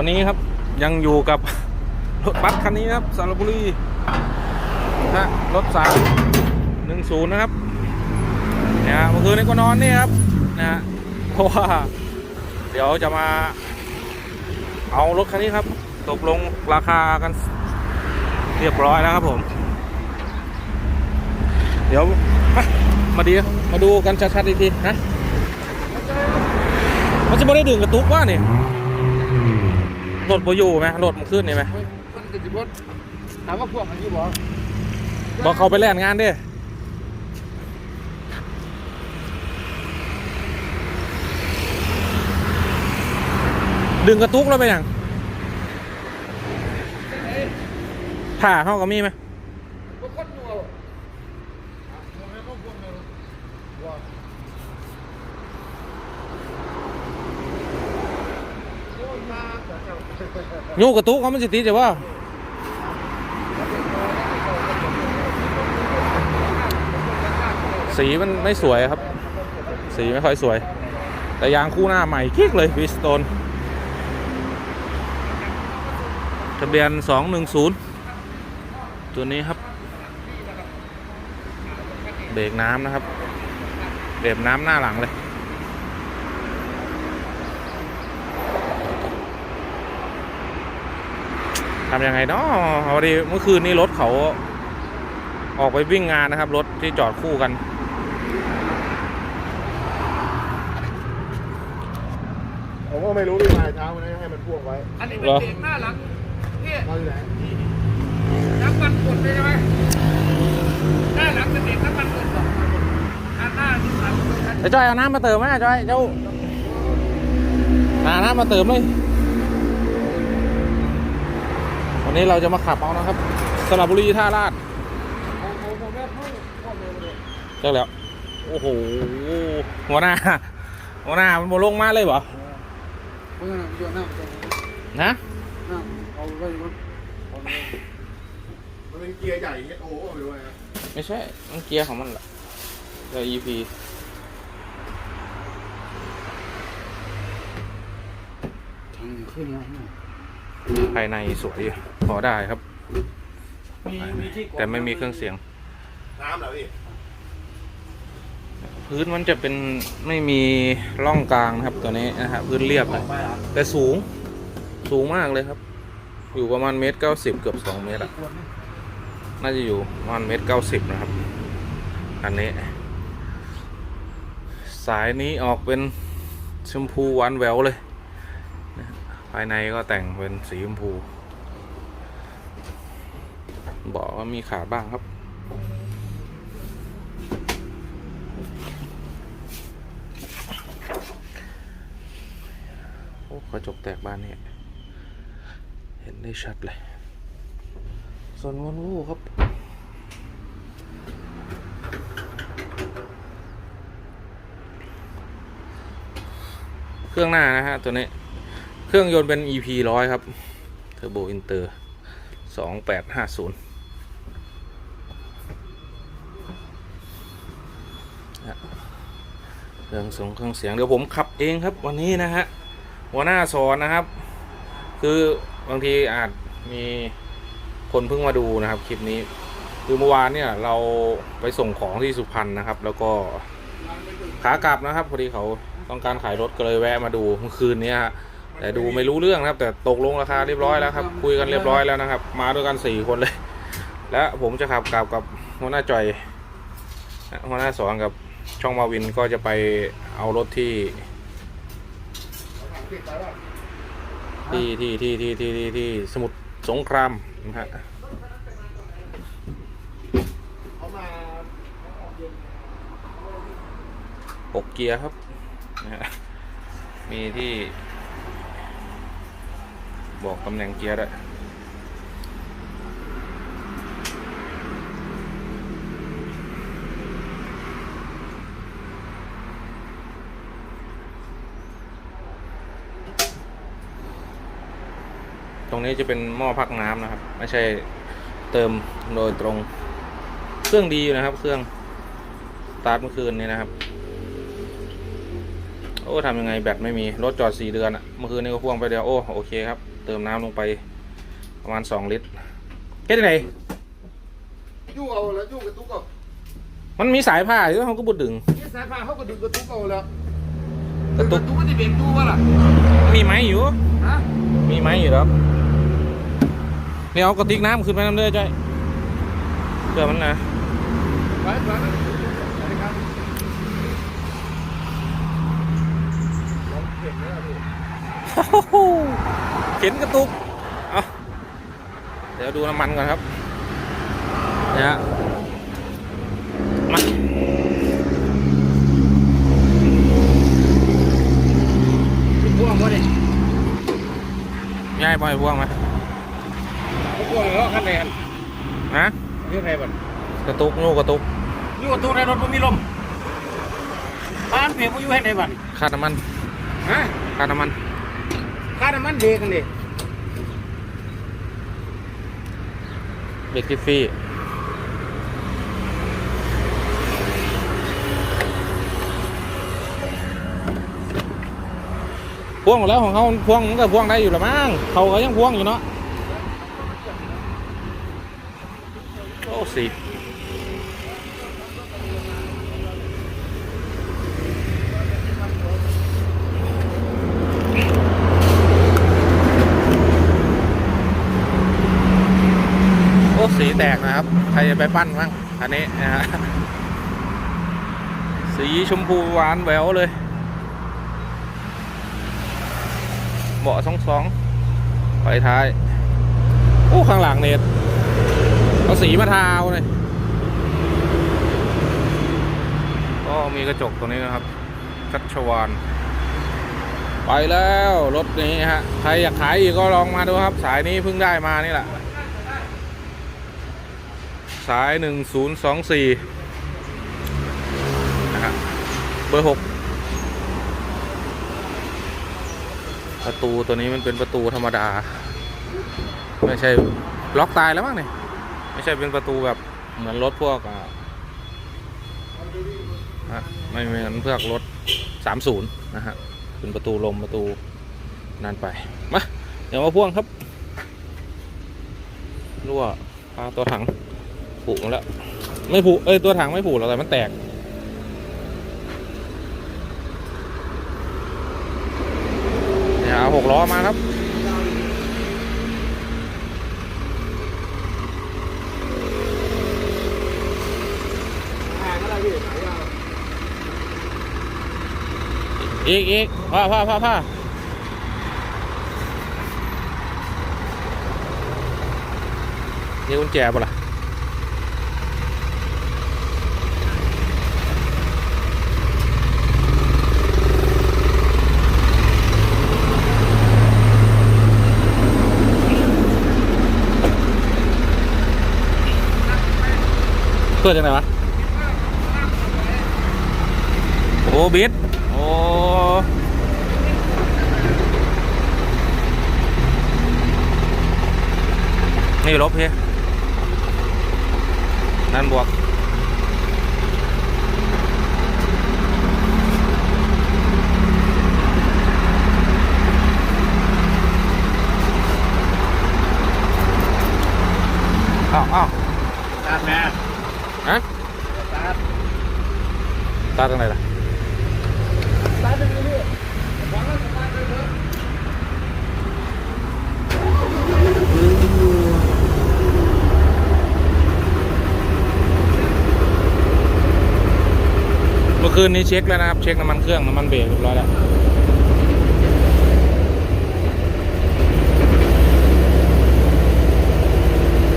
วันนี้ครับยังอยู่กับรถบัสคันนี้ครับสระบุรีนะฮะรถสามหนึ่งศูนย์นะครับเนี่ยฮะเมื่อคืนนี้ก็นอนนี่ครับนะฮะเพราะว่าเดี๋ยวจะมา เอารถคันนี้ครับ ตกลงราคากันเรียบร้อยแล้วครับผม เดี๋ยวมาดีมาดูกันชัดๆอีกทีนะมันจะไม่ได้ดึงกระตุกว่าเนี่ย รถโบอยู่ไหมรถมันขึ้นนี่ไหมมันจะจิบดถามว่าพวกมันอยู่บ่บอกเขาไปแล่นงานเด้ดึงกระตุกแล้วไปอย่างผ่าเข้ากับมีไหม พวกคนอยู่บ่มองให้พวกพวกนึงว่าโอ้ยมาแต่เจ้า โยกกระตุกเขามันสิติจะว่าสีมันไม่สวยครับ สีไม่ค่อยสวย แต่ยางคู่หน้าใหม่กิ๊กเลยวิสโตนทะเบียน 210 ตัวนี้ครับ เบรกน้ำนะครับเบรกน้ำหน้าหลังเลย ทำยังไงเนาะพอดีเมื่อคืนนี้รถเขาออกไปวิ่งงานนะครับ รถที่จอดคู่กัน ผมก็ไม่รู้ที่มาเช้าวันนี้ให้มันพ่วงไว้อันนี้เหเป็นรอเด็กหน้าหลังพี่มาที่ไหนน้ำมันกดเลยใช่ไหมหน้าหลังเป็นเด็กน้ำมันกดก่อนอันหน้าที่หลังเป็นอันไอ้จอยเอาน้ำมาเติมไหมจอยเจ้าหาน้ำมาเติมเลย วันนี้เราจะมาขับเอานะครับสระบุรีท่าลาดผมผมผมแม่พ่อพ่อเมย์มาเลยเจ้าแล้ว โอ้โห หัวหน้า หัวหน้ามันโมลงมาเลยเหรอเมื่อโยนน้ำตรงนะน้ำเอาไว้มันเอาไว้มันเป็นเกียร์ใหญ่โอ้โหไม่รู้ไงไม่ใช่ มันเกียร์ของมันแหละเกียร์ EP ทางขึ้นแล้ว ภายในสวยอยู่พอได้ครับมีมีที่กดแต่ไม่มีเครื่องเสียง น้ำเหรอพี่ พื้นมันจะเป็นไม่มีร่องกลางนะครับตัวนี้นะฮะพื้นเรียบเลยแต่สูงสูงมากเลยครับ อยู่ประมาณเมตรเก้าสิบเกือบสองเมตรอะน่าจะอยู่ประมาณเมตรเก้าสิบนะครับ อันนี้ สายนี้ออกเป็นชมพูหวานแหววเลยนะฮะภายในก็แต่งเป็นสีชมพูบอกว่ามีขาบ้างครับ โอ้กระจกแตกบ้านเนี่ยเห็นได้ชัดเลย ส่วนวอลโว่ครับเครื่องหน้านะฮะตัวนี้ เครื่องยนต์เป็น EP ร้อยครับ เทอร์โบอินเตอร์สองแปดห้าศูนย์เครื่องส่งเครื่องเสียงเดี๋ยวผมขับเองครับวันนี้นะฮะหัวหน้าสอนนะครับ คือบางทีอาจมีคนเพิ่งมาดูนะครับคลิปนี้ คือเมื่อวานเนี่ยเราไปส่งของที่สุพรรณนะครับ แล้วก็ขากลับนะครับพอดีเขาต้องการขายรถก็เลยแวะมาดูเมื่อคืนนี้ฮะ แต่ดูไม่รู้เรื่องนะครับ แต่ตกลงราคาเรียบร้อยแล้วครับ คุยกันเรียบร้อยแล้วนะครับ มาด้วยกันสี่คนเลย และผมจะขับกลับกับหัวหน้าจอยหัวหน้าสอนกับช่องมาวินก็จะไปเอารถที่ ที่ที่ที่ที่ที่ที่ที่สมุทรสงครามนะฮะเขามาหกเกียร์ครับนะฮะมีที่ บอกตำแหน่งเกียร์ด้วยตรงนี้จะเป็นหม้อพักน้ำนะครับ ไม่ใช่เติมโดยตรง เครื่องดีอยู่นะครับ เครื่องสตาร์ทเมื่อคืนนี้นะครับโอ้ทำยังไงแบตไม่มี รถจอดสี่เดือนอะเมื่อคืนนี้ก็พ่วงไปเดียว โอ้ โอเคครับ เติมน้ำลงไปประมาณสองลิตรเฮ็ดยังไงยู่เอาแล้วยู่กระตุกเอามันมีสายผ้าอยู่เขาก็บุดดึงนี่สายฟ้าเขาก็ดึงกระตุกเอาแล้วกระตุกตู้มันจะเบรกตู้วะล่ะมีไหมอยู่ฮะมีไหมอยู่แล้วนี่เอากระติกน้ำขึ้นไปน้ำเด้อจ้อยเพื่อมันนะไปไปไปครับลอง เข็นเลยพี่เข็นกระตุกเอาเดี๋ยวดูน้ำมันก่อนครับเนี่ยฮะมาพ่วงวะดิย้ายไปพ่วงมาพ่วงแล้วขั้นไหนกันฮะเรื่องไรบ้างกระตุกนู่กระตุกอยู่กับตู้ในรถมันมีลมบ้านเพียงอยู่ให้ไหนบ้างค่าน้ำมันฮะค่าน้ำมันค่า น้ำมันเบรกกันดิเบรกทิฟฟี่พ่วงหมดแล้วของเขาพ่วงมันก็พ่วงได้อยู่ละมั้งเขาก็ยังพ่วงอยู่เนาะโอ้สิ แตกนะครับ ใครจะไปปั้นบ้างอันนี้นะฮะสีชมพูหวานแหววเลย เบาะสองสองไฟท้าย โอ้ ข้างหลังเน็ตเอาสีมาทาเอาเลยก็มีกระจกตรงนี้นะครับชัชวานไปแล้ว รถนี้ฮะ ใครอยากขายอีกก็ลองมาดูครับ สายนี้เพิ่งได้มานี่แหละ สายหนึ่งศูนย์สองสี่นะครับเบอร์หกประตูตัวนี้มันเป็นประตูธรรมดา ไม่ใช่ล็อกตายแล้วมั้งเนี่ยไม่ใช่เป็นประตูแบบเหมือนรถพวกอะไม่เหมือนพวกรถสามศูนย์นะฮะ เป็นประตูลมประตูนั่นไป มา เดี๋ยวมาพ่วงครับรั่วพาตัวถัง ผุมาแล้ว ไม่ผุเอ้ยตัวถังไม่ผุหรอกแต่มันแตก เนี่ยเอาหกล้อมาครับแพงอะไรพี่ขายยาวอีกอีกพ่าพ่าพ่าพ่านี่กุญแจปะล่ะ เพื่อจังไหนวะ โอ้บิดโอ้นี่ลบเฮียนั่นบวกอ้าวอ้าวตาแม่ ฮะ ตา ตาตรงไหนล่ะตาเป็นนี่วางแล้วสบายเลยเถอะเมื่อคืนนี้เช็คแล้วนะครับ เช็คน้ำมันเครื่องน้ำมันเบรกเรียบร้อยแล้ว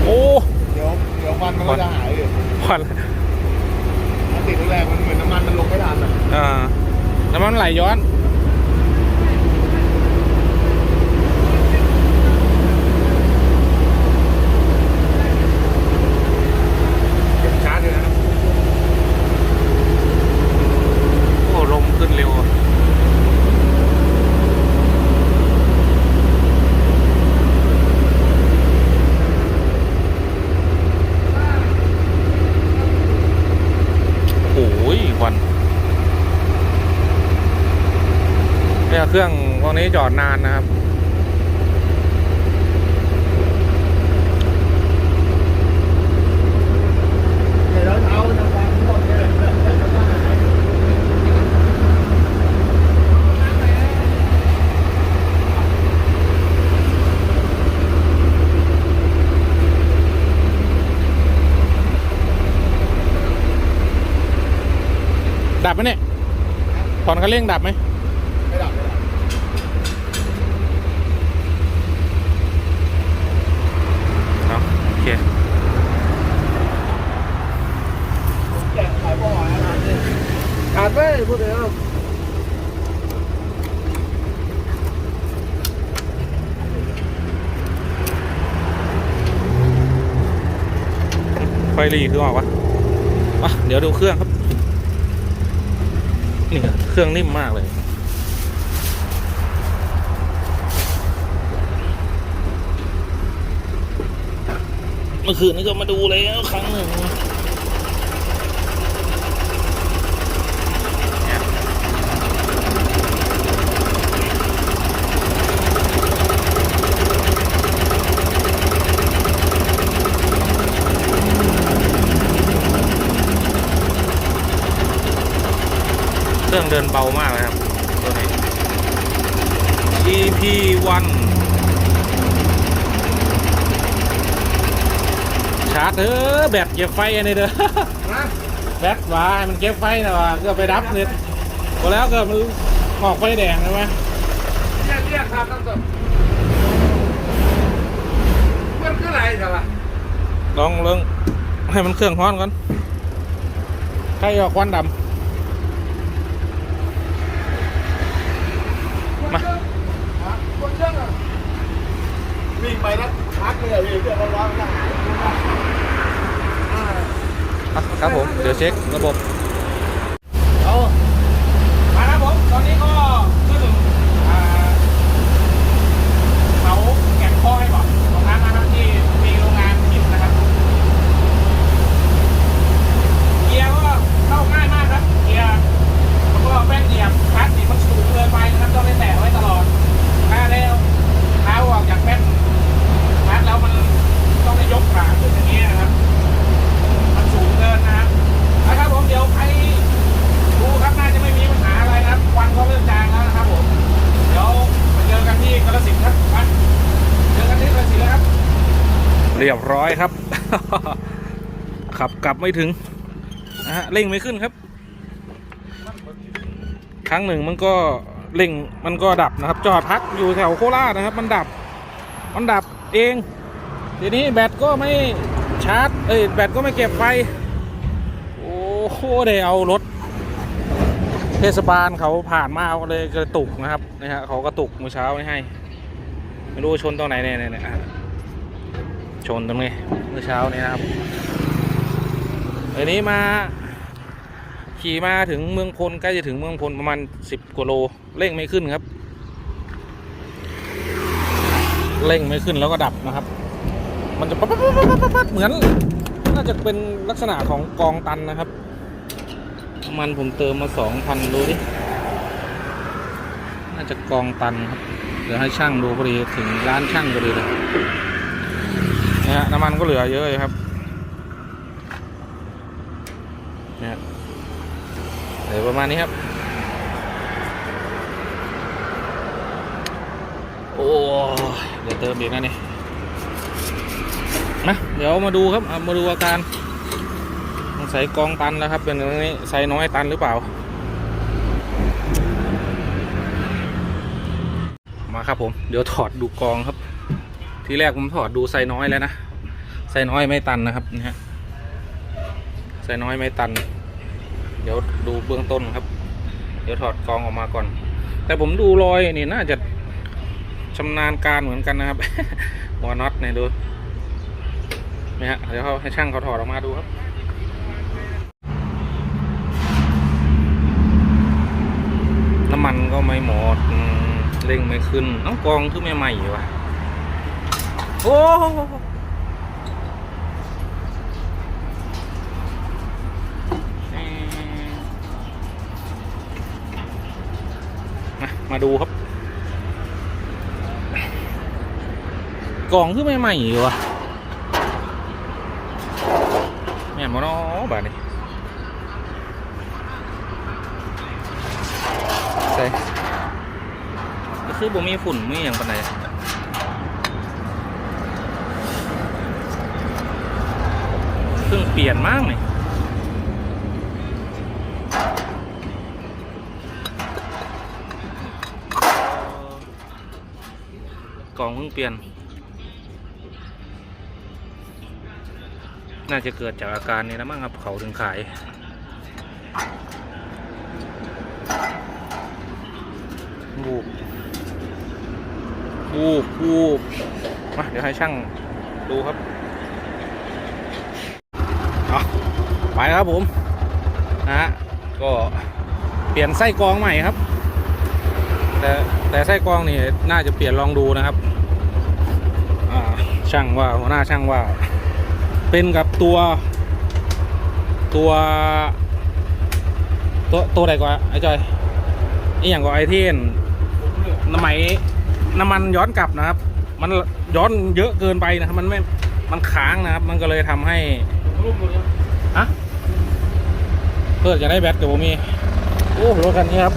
โอ้เดี๋ยวเดี๋ยวควันมันก็จะหายเลยควันถ้าติดแรกๆ มันเหมือนน้ำมันมันลงไม่ทันอะอ่าน้ำมันไหลย้อน เก็บชาร์จเลยนะ โอ้ ลมขึ้นเร็ว โอ้ยควัน นี้จอดนานนะครับ เดี๋ยวเราเอาน้ำมันหมดเลยดับไหมเนี่ยถอนคันเร่งดับไหมดับไม่ดับ เอาโอเคแกะขายบ่อยนะขาดไปพูดเดียวไฟหรีคือออกวะอะเดี๋ยวดูเครื่องครับนี่เครื่องนิ่มมากเลย เมื่อคืนนี้ก็มาดูแล้วครั้งหนึ่งเครื่องเดินเบามากเลยครับ ตัวนี้ EP1 ชาร์จเออแบตเก็บไฟอันนี้เด้อนะแบตว่าให้มันเก็บไฟนะว่าก็ไปดับเน็ตพอแล้วก็มันออกไฟแดงใช่ไหมเรียกเรียกครับตั้งแต่เพื่อนคืออะไรใช่ปะลองเรื่องให้มันเครื่องร้อนก่อนใครออกควันดมาคนเชื่องอะวิ่งไปนะพักเลยอะพี่เพื่อนร้อนๆก็หายำอะ ครับผม เดี๋ยวเช็คระบบเอามาครับผม ตอนนี้ก็ขึ้นอ่าเขาแกะข้อให้ก่อนตรงนั้นนะครับที่มีโรงงานหินนะครับ เกียร์ก็เข้าง่ายมากครับเกียร์แล้วก็แป้นเหยียบคลัตช์นี่มันสูงเกินไปนะครับต้องได้แตะไว้ตลอดถ้าได้เท้าออกจากแป้นคลัตช์แล้วมันต้องได้ยกขาขึ้นอย่างนี้นะครับ มันสูงเกินนะครับนะครับผมเดี๋ยวใครดูครับน่าจะไม่มีปัญหาอะไรนะครับควันก็เริ่มจางแล้วนะครับผมเดี๋ยวมาเจอกันที่กระสินธุ์ครับไปเจอกันที่กระสินธุ์แล้วครับ เร้อยครับ ขับกลับไม่ถึงนะฮะเร่งไม่ขึ้นครับ ครั้งหนึ่งมันก็เร่งมันก็ดับนะครับ จอดพักอยู่แถวโคราชนะครับ มันดับ มันดับเอง ทีนี้แบตก็ไม่ชาร์จ เอ้ยแบตก็ไม่เก็บไฟ โอ้โหได้เอารถ เทศบาลเขาผ่านมาเลยกระตุกนะครับนะฮะเขากระตุกเมื่อเช้าไม่ให้ ไม่รู้ชนตรงไหนเนี่ยเนี่ย ชนตรงนี้เมื่อเช้านี้นะครับอันนี้มา ขี่มาถึงเมืองพลใกล้จะถึงเมืองพลประมาณสิบกว่าโลเร่งไม่ขึ้นครับเร่งไม่ขึ้นแล้วก็ดับนะครับ มันจะปั๊บปั๊บปั๊บปั๊บปั๊บเหมือน น่าจะเป็นลักษณะของกองตันนะครับ มันผมเติมมาสองพันดูดิ น่าจะกองตันครับ เดี๋ยวให้ช่างดูพอดีถึงร้านช่างพอดีเลย นะฮะน้ำมันก็เหลือเยอะเลยครับเนี่ยเดี๋ยวประมาณนี้ครับ โอ้ยเดี๋ยวเติมอีกนะนี่มาเดี๋ยวมาดูครับมาดูอาการสงสัยกองตันแล้วครับเป็นนี้ไซน้อยตันหรือเปล่า มาครับผมเดี๋ยวถอดดูกองครับ ที่แรกผมถอดดูไซน้อยแล้วนะ ไซน้อยไม่ตันนะครับนี่ฮะไซน้อยไม่ตัน เดี๋ยวดูเบื้องต้นครับ เดี๋ยวถอดกองออกมาก่อน แต่ผมดูรอยนี่น่าจะชำนาญการเหมือนกันนะครับ หัวน็อตเนี่ยดูนี่ฮะเดี๋ยวเขาให้ช่างเขาถอดออกมาดูครับน้ำมันก็ไม่หมดเร่งไม่ขึ้นเอ้ากองคือไม่ใหม่วะโอ้ มาดูครับ กล่องคือใหม่ๆอยู่วะแม่มอนอบาดนี้ใส่ก็คือบ่มีฝุ่นมีอย่างปานใดเพิ่งเปลี่ยนมากเลย พิ่งเปลี่ยน น่าจะเกิดจากอาการนี้แล้วมั้งครับเขาถึงขาย บูบบูบบูบมาเดี๋ยวให้ช่างดูครับเอาไปครับผม นะฮะ ก็เปลี่ยนไส้กรองใหม่ครับ แต่แต่ไส้กรองนี่น่าจะเปลี่ยนลองดูนะครับ ช่างว่าหัวหน้าช่างว่า เป็นกับตัว ตัว ตัวตัวไหนก่อนไอ้จอยนี่อย่างกับไอเทนน้ำไหมน้ำมันย้อนกลับนะครับ มันย้อนเยอะเกินไปนะครับ มันไม่มันค้างนะครับ มันก็เลยทำให้รูปหมดแล้วอะเพื่อจะได้แบตกับผมมีโอ้รถคันนี้ครับ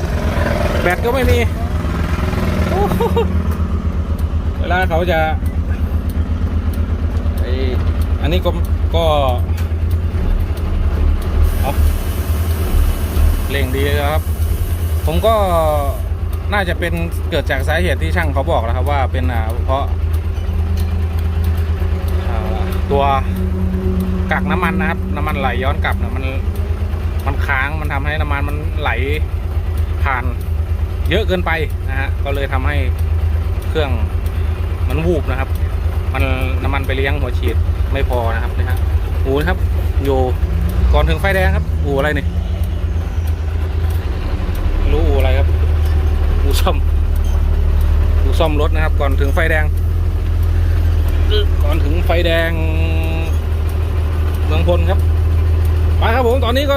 แบตก็ไม่มีเวลาเขาจะ อันนี้ก็ก็เอาเร่งดีแล้วครับ ผมก็น่าจะเป็นเกิดจากสาเหตุที่ช่างเขาบอกแล้วครับ ว่าเป็นอ่าเพราะตัวกักน้ำมันนะครับ น้ำมันไหลย้อนกลับเนะมันมันค้างมันทำให้น้ำมันมันไหลผ่านเยอะเกินไปนะฮะก็เลยทำให้เครื่องมันวูบนะครับ มันน้ำมันไปเลี้ยงหัวฉีด ไม่พอนะครับนะฮะอูนะครับอยู่ก่อนถึงไฟแดงครับอูอะไรนี่ไม่รู้อูอะไรครับอูซ่อมอูซ่อมรถนะครับ ก่อนถึงไฟแดงก่อนถึงไฟแดงเมืองพลครับไปครับผมตอนนี้ก็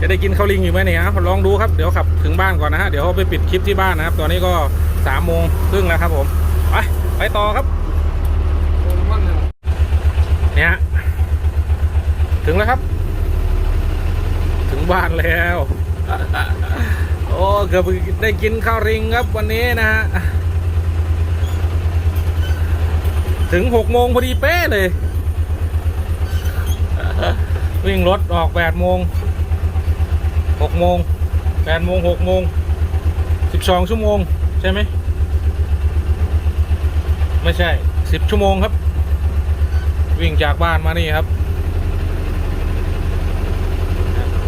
จะได้กินข้าวลิงอยู่ไหมเนี่ยครับลองดูครับเดี๋ยวขับถึงบ้านก่อนนะฮะเดี๋ยวไปปิดคลิปที่บ้านนะครับ ตอนนี้ก็สามโมงครึ่งแล้วครับผมไปไปต่อครับ โอ้น้ำมันเนี่ย เนี่ยฮะถึงแล้วครับ ถึงบ้านแล้ว โอ้เกือบได้กินข้าวริงครับวันนี้นะฮะ ถึงหกโมงพอดีเป๊ะเลย วิ่งรถออกแปดโมงหกโมงแปดโมงหกโมงสิบสองชั่วโมง ใช่ไหม ไม่ใช่สิบชั่วโมงครับ วิ่งจากบ้านมานี่ครับ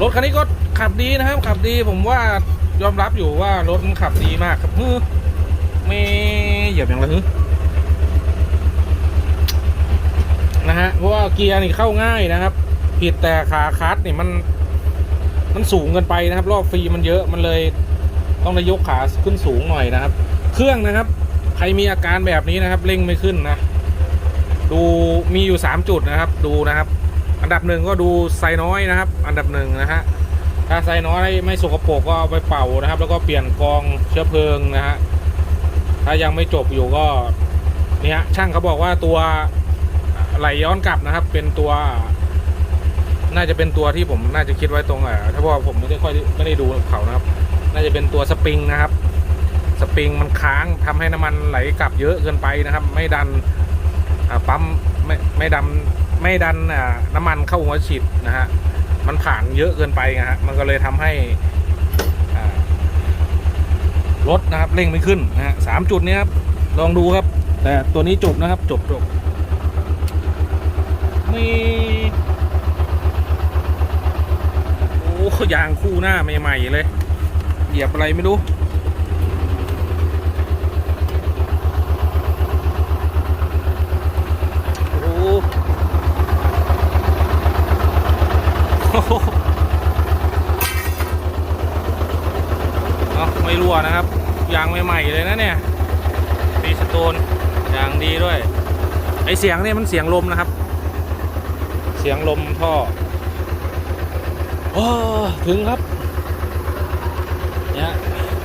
รถคันนี้ก็ขับดีนะครับ ขับดีผมว่ายอมรับอยู่ว่ารถมันขับดีมากครับฮึไม่เหยียบอย่างไรฮึนะฮะเพราะว่าเกียร์นี่เข้าง่ายนะครับ ผิดแต่ขาคัสนี่มัน มันสูงเกินไปนะครับ รอบฟรีมันเยอะมันเลยต้องได้ยกขาขึ้นสูงหน่อยนะครับ เครื่องนะครับ ใครมีอาการแบบนี้นะครับเร่งไม่ขึ้นนะ ดูมีอยู่ 3 จุดนะครับ ดูนะครับ อันดับหนึ่งก็ดูไซน้อยนะครับ อันดับหนึ่งนะฮะถ้าไซน้อยไม่สกปรกก็เอาไปเป่านะครับ แล้วก็เปลี่ยนกองเชื้อเพลิงนะฮะถ้ายังไม่จบอยู่ก็เนี่ยช่างเขาบอกว่าตัวไหลย้อนกลับนะครับ เป็นตัว น่าจะเป็นตัวที่ผมน่าจะคิดไว้ตรงอะถ้าว่าผมไม่ได้ค่อยไม่ได้ดูเขานะครับ น่าจะเป็นตัวสปริงนะครับ สปริงมันค้างทำให้น้ำมันไหลกลับเยอะเกินไปนะครับ ไม่ดัน ปั๊มไม่ไม่ดันไม่ดันน้ำมันเข้าหัวฉีดนะฮะมันผ่านเยอะเกินไปนะฮะมันก็เลยทำให้รถนะครับเร่งไม่ขึ้นนะฮะสามจุดนี้ครับลองดูครับ แต่ตัวนี้จบนะครับจบจบนี่โอ้ยางคู่หน้าใหม่ๆเลย เหยียบอะไรไม่รู้ โอ้โหโอ้โห เอาไม่รั่วนะครับ ยางใหม่ๆเลยนะเนี่ยฟีสโตนยางดีด้วย ไอเสียงเนี่ยมันเสียงลมนะครับ เสียงลมท่อโอ้ถึงครับ เนี่ย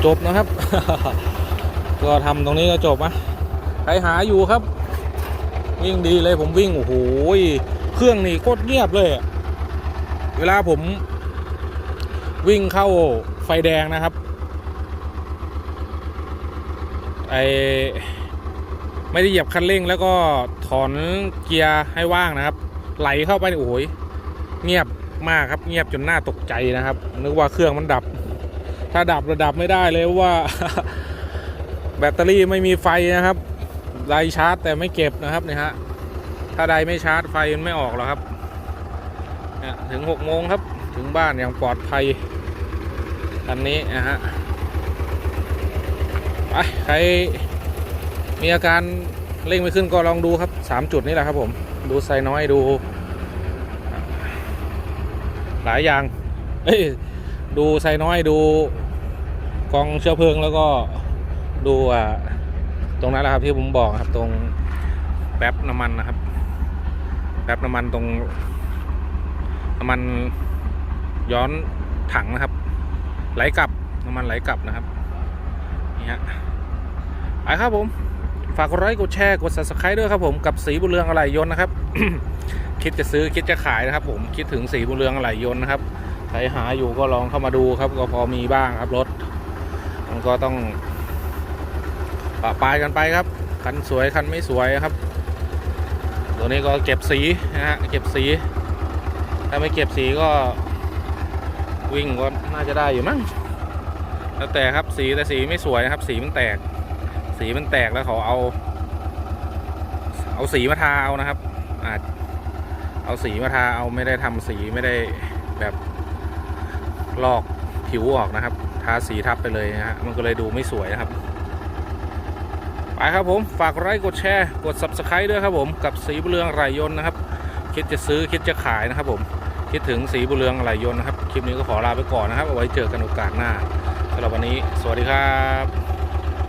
จบนะครับ ก็ทำตรงนี้ก็จบนะใครหาอยู่ครับ วิ่งดีเลยผมวิ่ง โอ้โหเครื่องนี่โคตรเงียบเลย เวลาผมวิ่งเข้าไฟแดงนะครับ ไอไม่ได้เหยียบคันเร่งแล้วก็ถอนเกียร์ให้ว่างนะครับ ไหลเข้าไปโอ้โหเงียบมากครับเงียบจนน่าตกใจนะครับ นึกว่าเครื่องมันดับ ถ้าดับระดับไม่ได้เลยว่า แบตเตอรี่ไม่มีไฟนะครับ ไดชาร์จแต่ไม่เก็บนะครับเนี่ยฮะถ้าไดไม่ชาร์จไฟมันไม่ออกหรอกครับเนี่ยถึงหกโมงครับถึงบ้านอย่างปลอดภัยคันนี้นะฮะไปใครมีอาการเร่งไม่ขึ้นก็ลองดูครับสามจุดนี้แหละครับผม ดูไซน้อยดู หลายอย่าง เอ้ย ดูไซน้อยดูกองเชื้อเพลิงแล้วก็ดูอ่า ตรงนั้นแหละครับที่ผมบอกครับ ตรงแป๊บน้ำมันนะครับแป๊บน้ำมันตรงน้ำมันย้อนถังนะครับ ไหลกลับน้ำมันไหลกลับนะครับนี่ฮะไปครับผมฝากกดไลค์กดแชร์กด subscribe ด้วยครับผมกับสีบุเรืองอะไหล่ยนต์นะครับ คิดจะซื้อคิดจะขายนะครับ ผมคิดถึงสีบุเรืองอะไหล่ยนต์นะครับใครหาอยู่ก็ลองเข้ามาดูครับ ก็พอมีบ้างครับรถ มันก็ต้อง ปะปายกันไปครับ คันสวยคันไม่สวยครับ ตัวนี้ก็เก็บสีนะฮะเก็บสี ถ้าไม่เก็บสีก็ วิ่งก็น่าจะได้อยู่มั้งแล้วแต่ครับสีแต่สีไม่สวยนะครับ สีมันแตก สีมันแตกแล้วเขาเอา เอาสีมาทาเอานะครับ อาจเอาสีมาทาเอาไม่ได้ทำสีไม่ได้แบบลอกผิวออกนะครับ ทาสีทับไปเลยนะฮะมันก็เลยดูไม่สวยนะครับ ไปครับผม ฝากไลค์กดแชร์ กด subscribe ด้วยครับผม กับสีบุเรืองไหลยนนะครับ คิดจะซื้อคิดจะขายนะครับผม คิดถึงสีบุเรืองไหลยนนะครับ คลิปนี้ก็ขอลาไปก่อนนะครับ เอาไว้เจอกันโอกาสหน้าสำหรับวันนี้ สวัสดีครับ